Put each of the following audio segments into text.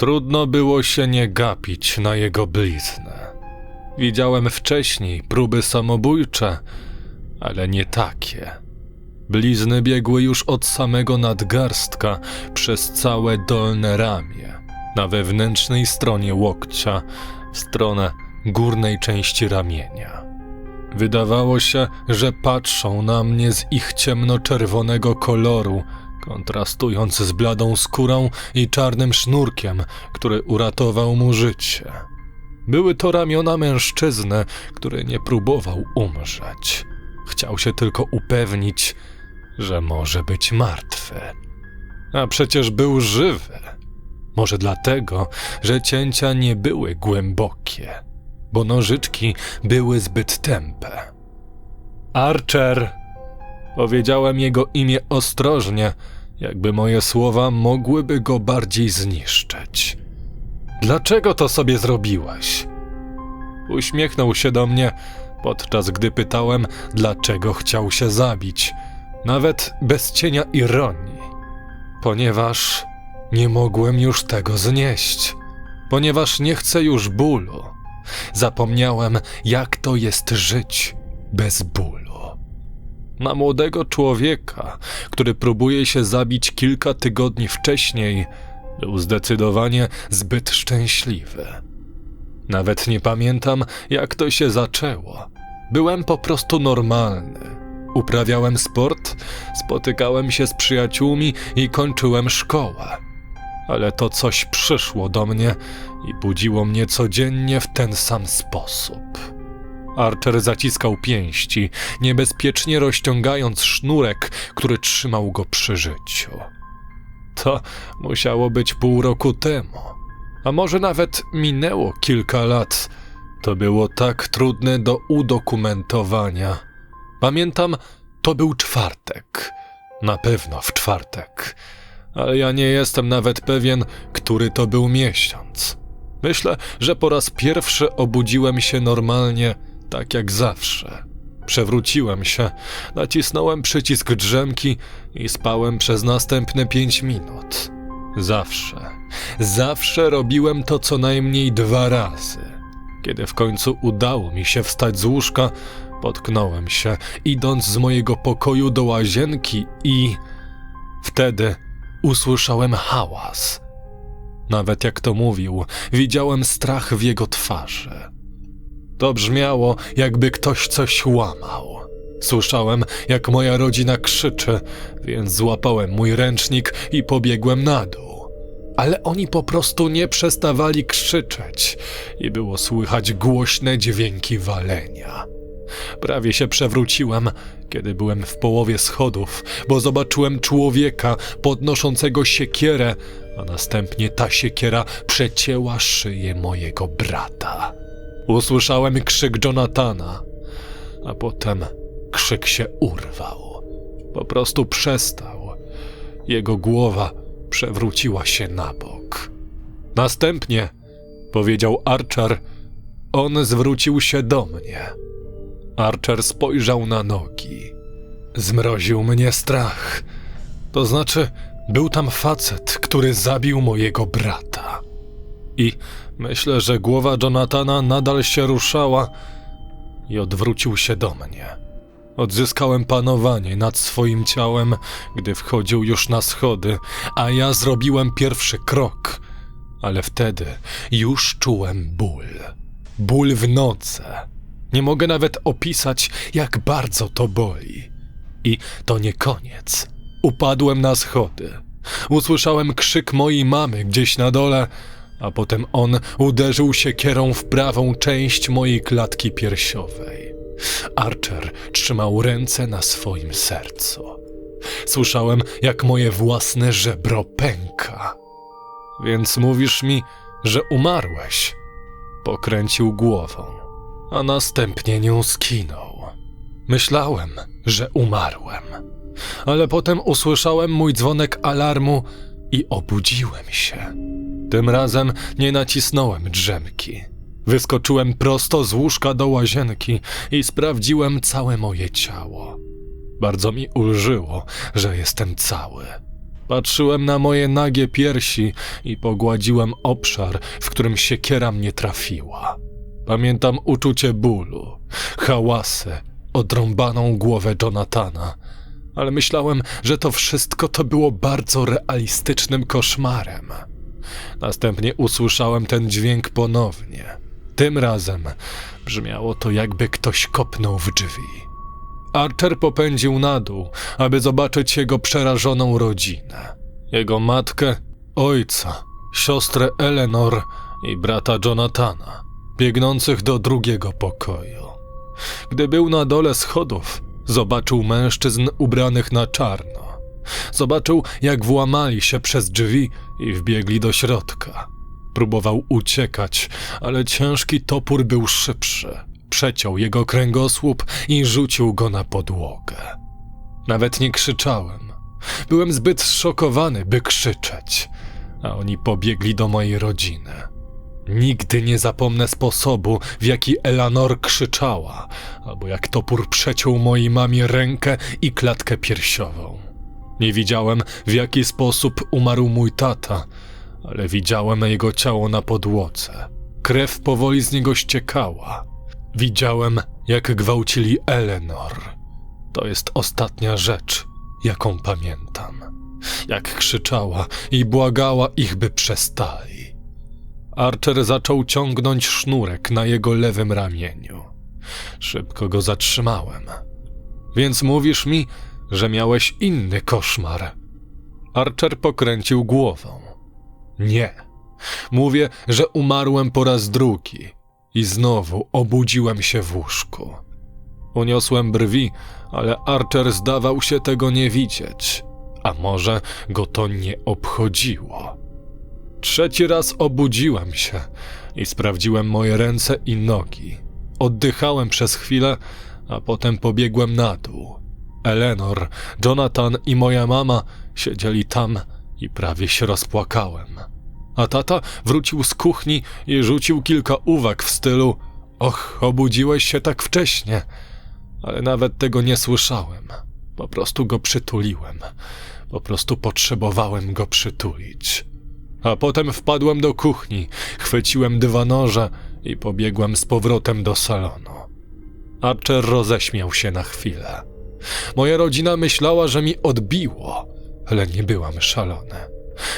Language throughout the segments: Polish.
Trudno było się nie gapić na jego bliznę. Widziałem wcześniej próby samobójcze, ale nie takie. Blizny biegły już od samego nadgarstka przez całe dolne ramię, na wewnętrznej stronie łokcia, w stronę górnej części ramienia. Wydawało się, że patrzą na mnie z ich ciemnoczerwonego koloru, kontrastując z bladą skórą i czarnym sznurkiem, który uratował mu życie. Były to ramiona mężczyzny, który nie próbował umrzeć. Chciał się tylko upewnić, że może być martwy. A przecież był żywy. Może dlatego, że cięcia nie były głębokie, bo nożyczki były zbyt tępe. Archer! Powiedziałem jego imię ostrożnie, jakby moje słowa mogłyby go bardziej zniszczyć. Dlaczego to sobie zrobiłaś? Uśmiechnął się do mnie, podczas gdy pytałem, dlaczego chciał się zabić, nawet bez cienia ironii. Ponieważ nie mogłem już tego znieść, ponieważ nie chcę już bólu. Zapomniałem, jak to jest żyć bez bólu. Na młodego człowieka, który próbuje się zabić kilka tygodni wcześniej, był zdecydowanie zbyt szczęśliwy. Nawet nie pamiętam, jak to się zaczęło. Byłem po prostu normalny. Uprawiałem sport, spotykałem się z przyjaciółmi i kończyłem szkołę. Ale to coś przyszło do mnie i budziło mnie codziennie w ten sam sposób. Archer zaciskał pięści, niebezpiecznie rozciągając sznurek, który trzymał go przy życiu. To musiało być pół roku temu, a może nawet minęło kilka lat. To było tak trudne do udokumentowania. Pamiętam, to był czwartek. Na pewno w czwartek. Ale ja nie jestem nawet pewien, który to był miesiąc. Myślę, że po raz pierwszy obudziłem się normalnie, tak jak zawsze. Przewróciłem się, nacisnąłem przycisk drzemki i spałem przez następne pięć minut. Zawsze, zawsze robiłem to co najmniej dwa razy. Kiedy w końcu udało mi się wstać z łóżka, potknąłem się, idąc z mojego pokoju do łazienki i. Wtedy usłyszałem hałas. Nawet jak to mówił, widziałem strach w jego twarzy. To brzmiało, jakby ktoś coś łamał. Słyszałem, jak moja rodzina krzyczy, więc złapałem mój ręcznik i pobiegłem na dół. Ale oni po prostu nie przestawali krzyczeć i było słychać głośne dźwięki walenia. Prawie się przewróciłem, kiedy byłem w połowie schodów, bo zobaczyłem człowieka podnoszącego siekierę, a następnie ta siekiera przecięła szyję mojego brata. Usłyszałem krzyk Jonathana, a potem krzyk się urwał. Po prostu przestał. Jego głowa przewróciła się na bok. Następnie, powiedział Archer, on zwrócił się do mnie. Archer spojrzał na nogi. Zmroził mnie strach. To znaczy, był tam facet, który zabił mojego brata. I myślę, że głowa Jonathana nadal się ruszała i odwrócił się do mnie. Odzyskałem panowanie nad swoim ciałem, gdy wchodził już na schody, a ja zrobiłem pierwszy krok. Ale wtedy już czułem ból. Ból w noce. Nie mogę nawet opisać, jak bardzo to boli. I to nie koniec. Upadłem na schody. Usłyszałem krzyk mojej mamy gdzieś na dole, a potem on uderzył siekierą w prawą część mojej klatki piersiowej. Archer trzymał ręce na swoim sercu. Słyszałem, jak moje własne żebro pęka. Więc mówisz mi, że umarłeś? Pokręcił głową, a następnie nią skinął. Myślałem, że umarłem, ale potem usłyszałem mój dzwonek alarmu i obudziłem się. Tym razem nie nacisnąłem drzemki. Wyskoczyłem prosto z łóżka do łazienki i sprawdziłem całe moje ciało. Bardzo mi ulżyło, że jestem cały. Patrzyłem na moje nagie piersi i pogładziłem obszar, w którym siekiera mnie trafiła. Pamiętam uczucie bólu, hałasy, odrąbaną głowę Jonathana, ale myślałem, że to wszystko to było bardzo realistycznym koszmarem. Następnie usłyszałem ten dźwięk ponownie. Tym razem brzmiało to, jakby ktoś kopnął w drzwi. Archer popędził na dół, aby zobaczyć jego przerażoną rodzinę. Jego matkę, ojca, siostrę Eleanor i brata Jonathana, biegnących do drugiego pokoju. Gdy był na dole schodów, zobaczył mężczyzn ubranych na czarno. Zobaczył, jak włamali się przez drzwi i wbiegli do środka. Próbował uciekać, ale ciężki topór był szybszy. Przeciął jego kręgosłup i rzucił go na podłogę. Nawet nie krzyczałem. Byłem zbyt zszokowany, by krzyczeć, a oni pobiegli do mojej rodziny. Nigdy nie zapomnę sposobu, w jaki Elanor krzyczała, albo jak topór przeciął mojej mamie rękę i klatkę piersiową. Nie widziałem, w jaki sposób umarł mój tata, ale widziałem jego ciało na podłodze. Krew powoli z niego ściekała. Widziałem, jak gwałcili Eleanor. To jest ostatnia rzecz, jaką pamiętam. Jak krzyczała i błagała ich, by przestali. Archer zaczął ciągnąć sznurek na jego lewym ramieniu. Szybko go zatrzymałem. Więc mówisz mi, że miałeś inny koszmar. Archer pokręcił głową. Nie. Mówię, że umarłem po raz drugi i znowu obudziłem się w łóżku. Uniosłem brwi, ale Archer zdawał się tego nie widzieć, a może go to nie obchodziło. Trzeci raz obudziłem się i sprawdziłem moje ręce i nogi. Oddychałem przez chwilę, a potem pobiegłem na dół. Eleanor, Jonathan i moja mama siedzieli tam i prawie się rozpłakałem. A tata wrócił z kuchni i rzucił kilka uwag w stylu: Och, obudziłeś się tak wcześnie. Ale nawet tego nie słyszałem. Po prostu go przytuliłem. Po prostu potrzebowałem go przytulić. A potem wpadłem do kuchni, chwyciłem dwa noże i pobiegłem z powrotem do salonu. Archer roześmiał się na chwilę. Moja rodzina myślała, że mi odbiło, ale nie byłam szalony.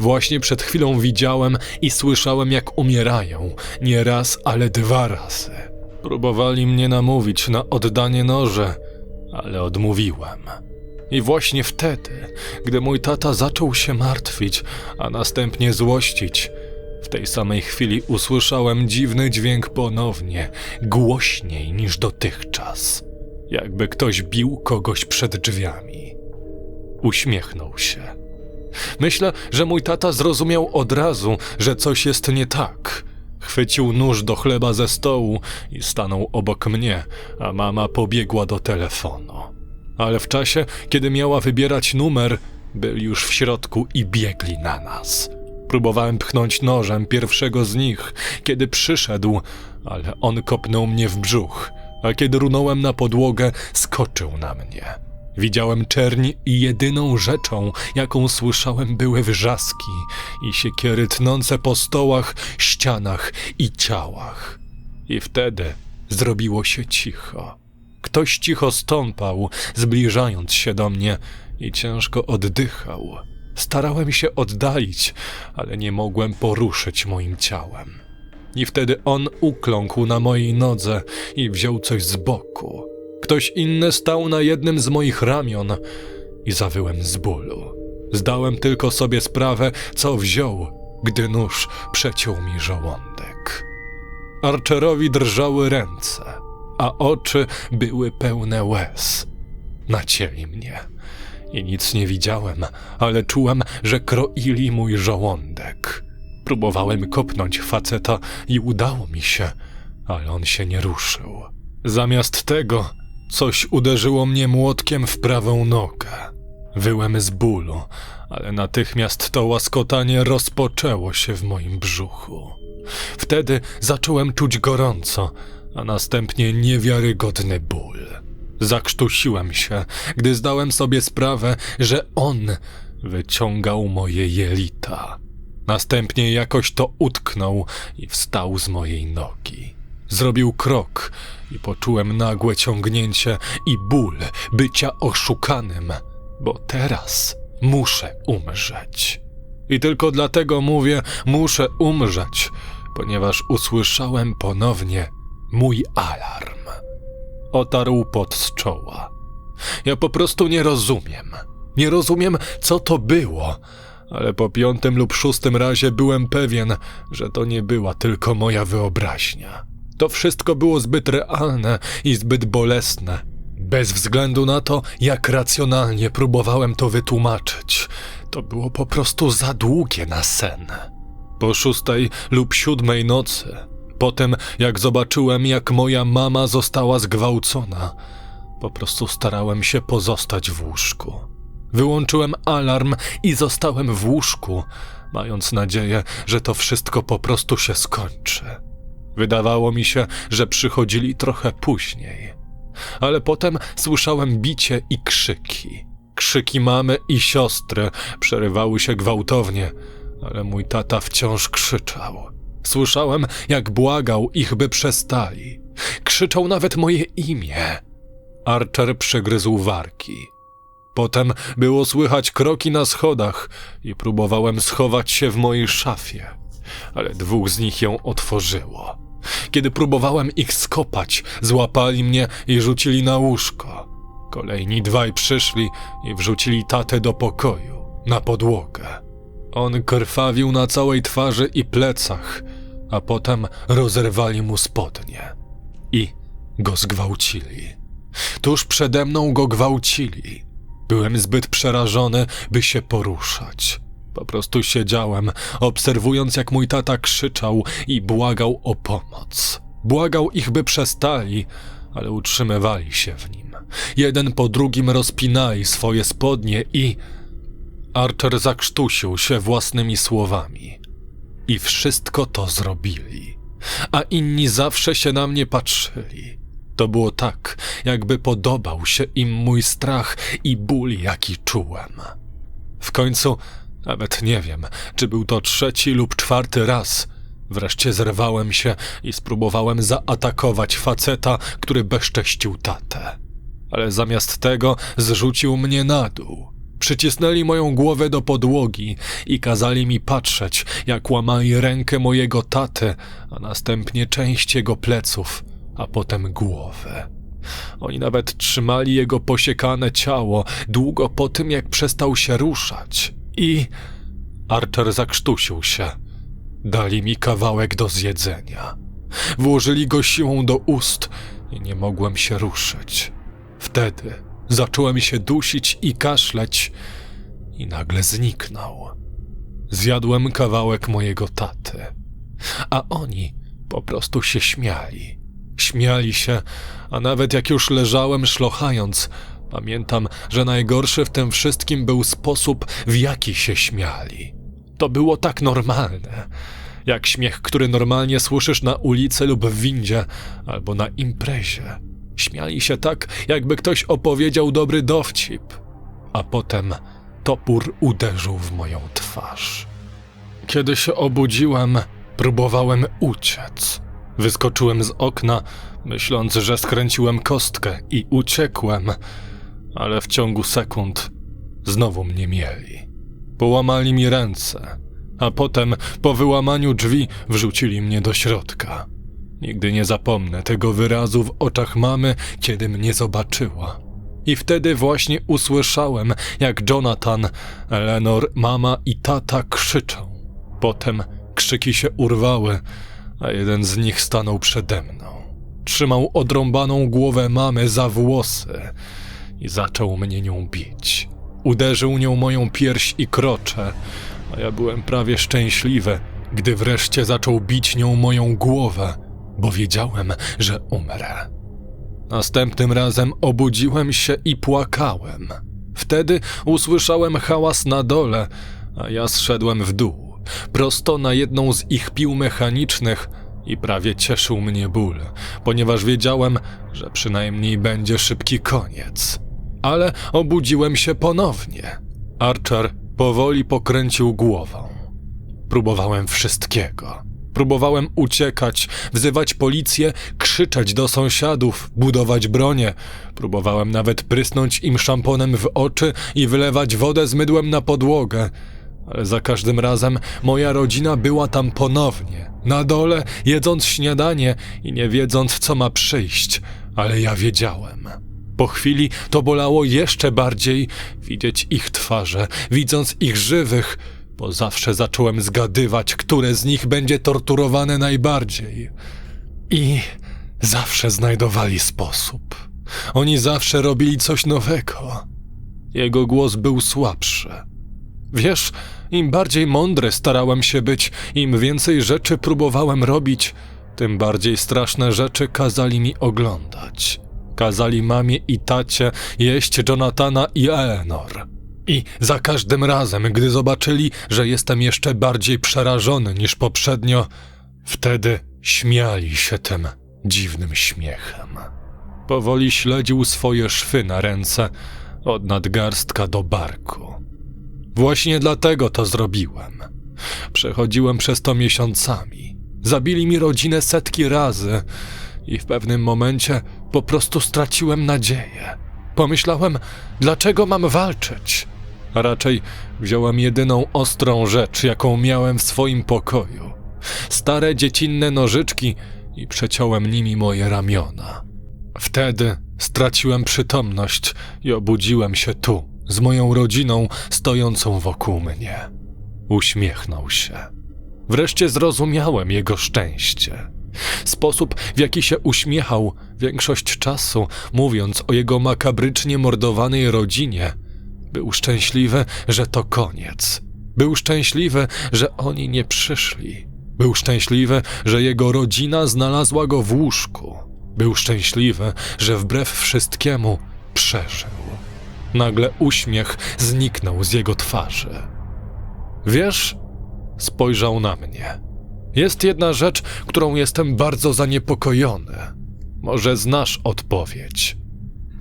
Właśnie przed chwilą widziałem i słyszałem, jak umierają, nie raz, ale dwa razy. Próbowali mnie namówić na oddanie noże, ale odmówiłem. I właśnie wtedy, gdy mój tata zaczął się martwić, a następnie złościć, w tej samej chwili usłyszałem dziwny dźwięk ponownie, głośniej niż dotychczas. Jakby ktoś bił kogoś przed drzwiami. Uśmiechnął się. Myślę, że mój tata zrozumiał od razu, że coś jest nie tak. Chwycił nóż do chleba ze stołu i stanął obok mnie, a mama pobiegła do telefonu. Ale w czasie, kiedy miała wybierać numer, byli już w środku i biegli na nas. Próbowałem pchnąć nożem pierwszego z nich, kiedy przyszedł, ale on kopnął mnie w brzuch, a kiedy runąłem na podłogę, skoczył na mnie. Widziałem czerni i jedyną rzeczą, jaką słyszałem, były wrzaski i siekiery tnące po stołach, ścianach i ciałach. I wtedy zrobiło się cicho. Ktoś cicho stąpał, zbliżając się do mnie i ciężko oddychał. Starałem się oddalić, ale nie mogłem poruszyć moim ciałem. I wtedy on ukląkł na mojej nodze i wziął coś z boku. Ktoś inny stał na jednym z moich ramion i zawyłem z bólu. Zdałem tylko sobie sprawę, co wziął, gdy nóż przeciął mi żołądek. Archerowi drżały ręce, a oczy były pełne łez. Nacięli mnie i nic nie widziałem, ale czułem, że kroili mój żołądek. Próbowałem kopnąć faceta i udało mi się, ale on się nie ruszył. Zamiast tego coś uderzyło mnie młotkiem w prawą nogę. Wyłem z bólu, ale natychmiast to łaskotanie rozpoczęło się w moim brzuchu. Wtedy zacząłem czuć gorąco, a następnie niewiarygodny ból. Zakrztusiłem się, gdy zdałem sobie sprawę, że on wyciągał moje jelita. Następnie jakoś to utknął i wstał z mojej nogi. Zrobił krok i poczułem nagłe ciągnięcie i ból bycia oszukanym, bo teraz muszę umrzeć. I tylko dlatego mówię, muszę umrzeć, ponieważ usłyszałem ponownie mój alarm. Otarł pot z czoła. Ja po prostu nie rozumiem. Nie rozumiem, co to było, ale po piątym lub szóstym razie byłem pewien, że to nie była tylko moja wyobraźnia. To wszystko było zbyt realne i zbyt bolesne. Bez względu na to, jak racjonalnie próbowałem to wytłumaczyć, to było po prostu za długie na sen. Po szóstej lub siódmej nocy, potem jak zobaczyłem, jak moja mama została zgwałcona, po prostu starałem się pozostać w łóżku. Wyłączyłem alarm i zostałem w łóżku, mając nadzieję, że to wszystko po prostu się skończy. Wydawało mi się, że przychodzili trochę później. Ale potem słyszałem bicie i krzyki. Krzyki mamy i siostry przerywały się gwałtownie, ale mój tata wciąż krzyczał. Słyszałem, jak błagał ich, by przestali. Krzyczał nawet moje imię. Archer przegryzł warki. Potem było słychać kroki na schodach i próbowałem schować się w mojej szafie, ale dwóch z nich ją otworzyło. Kiedy próbowałem ich skopać, złapali mnie i rzucili na łóżko. Kolejni dwaj przyszli i wrzucili tatę do pokoju, na podłogę. On krwawił na całej twarzy i plecach, a potem rozerwali mu spodnie i go zgwałcili. Tuż przede mną go gwałcili. Byłem zbyt przerażony, by się poruszać. Po prostu siedziałem, obserwując, jak mój tata krzyczał i błagał o pomoc. Błagał ich, by przestali, ale utrzymywali się w nim. Jeden po drugim rozpinali swoje spodnie i. Archer zakrztusił się własnymi słowami. I wszystko to zrobili. A inni zawsze się na mnie patrzyli. To było tak, jakby podobał się im mój strach i ból, jaki czułem. W końcu, nawet nie wiem, czy był to trzeci lub czwarty raz, wreszcie zerwałem się i spróbowałem zaatakować faceta, który bezcześcił tatę. Ale zamiast tego zrzucił mnie na dół. Przycisnęli moją głowę do podłogi i kazali mi patrzeć, jak łamali rękę mojego taty, a następnie część jego pleców – a potem głowę. Oni nawet trzymali jego posiekane ciało długo po tym, jak przestał się ruszać. I Archer zakrztusił się. Dali mi kawałek do zjedzenia. Włożyli go siłą do ust i nie mogłem się ruszyć. Wtedy zacząłem się dusić i kaszleć i nagle zniknął. Zjadłem kawałek mojego taty, a oni po prostu się śmiali. Śmiali się, a nawet jak już leżałem szlochając, pamiętam, że najgorszy w tym wszystkim był sposób, w jaki się śmiali. To było tak normalne, jak śmiech, który normalnie słyszysz na ulicy lub w windzie, albo na imprezie. Śmiali się tak, jakby ktoś opowiedział dobry dowcip, a potem topór uderzył w moją twarz. Kiedy się obudziłem, próbowałem uciec. Wyskoczyłem z okna, myśląc, że skręciłem kostkę i uciekłem, ale w ciągu sekund znowu mnie mieli. Połamali mi ręce, a potem po wyłamaniu drzwi wrzucili mnie do środka. Nigdy nie zapomnę tego wyrazu w oczach mamy, kiedy mnie zobaczyła. I wtedy właśnie usłyszałem, jak Jonathan, Eleanor, mama i tata krzyczą. Potem krzyki się urwały, a jeden z nich stanął przede mną. Trzymał odrąbaną głowę mamy za włosy i zaczął mnie nią bić. Uderzył nią moją pierś i krocze, a ja byłem prawie szczęśliwy, gdy wreszcie zaczął bić nią moją głowę, bo wiedziałem, że umrę. Następnym razem obudziłem się i płakałem. Wtedy usłyszałem hałas na dole, a ja zszedłem w dół prosto na jedną z ich pił mechanicznych i prawie cieszył mnie ból, ponieważ wiedziałem, że przynajmniej będzie szybki koniec. Ale obudziłem się ponownie. Archer Powoli pokręcił głową. Próbowałem wszystkiego. Próbowałem uciekać, wzywać policję, krzyczeć do sąsiadów, budować bronię. Próbowałem nawet prysnąć im szamponem w oczy i wylewać wodę z mydłem na podłogę. Ale za każdym razem moja rodzina była tam ponownie, na dole, jedząc śniadanie i nie wiedząc, co ma przyjść. Ale ja wiedziałem. Po chwili to bolało jeszcze bardziej widzieć ich twarze, widząc ich żywych, bo zawsze zacząłem zgadywać, które z nich będzie torturowane najbardziej. I zawsze znajdowali sposób. Oni zawsze robili coś nowego. Jego głos był słabszy. Wiesz, im bardziej mądry starałem się być, im więcej rzeczy próbowałem robić, tym bardziej straszne rzeczy kazali mi oglądać. Kazali mamie i tacie jeść Jonathana i Eleanor. I za każdym razem, gdy zobaczyli, że jestem jeszcze bardziej przerażony niż poprzednio, wtedy śmiali się tym dziwnym śmiechem. Powoli śledził swoje szwy na ręce, od nadgarstka do barku. Właśnie dlatego to zrobiłem. Przechodziłem przez to miesiącami. Zabili mi rodzinę setki razy i w pewnym momencie po prostu straciłem nadzieję. Pomyślałem, dlaczego mam walczyć? A raczej wziąłem jedyną ostrą rzecz, jaką miałem w swoim pokoju. Stare dziecinne nożyczki i przeciąłem nimi moje ramiona. Wtedy straciłem przytomność i obudziłem się tu, z moją rodziną stojącą wokół mnie. Uśmiechnął się. Wreszcie zrozumiałem jego szczęście. Sposób, w jaki się uśmiechał większość czasu, mówiąc o jego makabrycznie mordowanej rodzinie, był szczęśliwy, że to koniec. Był szczęśliwy, że oni nie przyszli. Był szczęśliwy, że jego rodzina znalazła go w łóżku. Był szczęśliwy, że wbrew wszystkiemu przeżył. Nagle uśmiech zniknął z jego twarzy. Wiesz, spojrzał na mnie. Jest jedna rzecz, którą jestem bardzo zaniepokojony. Może znasz odpowiedź.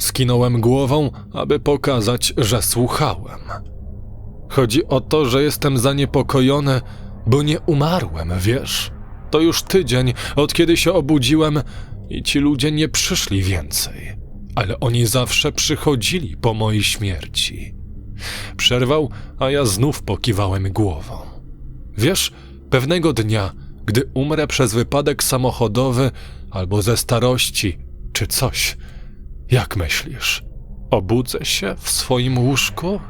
Skinąłem głową, aby pokazać, że słuchałem. Chodzi o to, że jestem zaniepokojony, bo nie umarłem, wiesz? To już tydzień, od kiedy się obudziłem i ci ludzie nie przyszli więcej. Ale oni zawsze przychodzili po mojej śmierci. Przerwał, a ja znów pokiwałem głową. Wiesz, pewnego dnia, gdy umrę przez wypadek samochodowy albo ze starości, czy coś, jak myślisz? Obudzę się w swoim łóżku?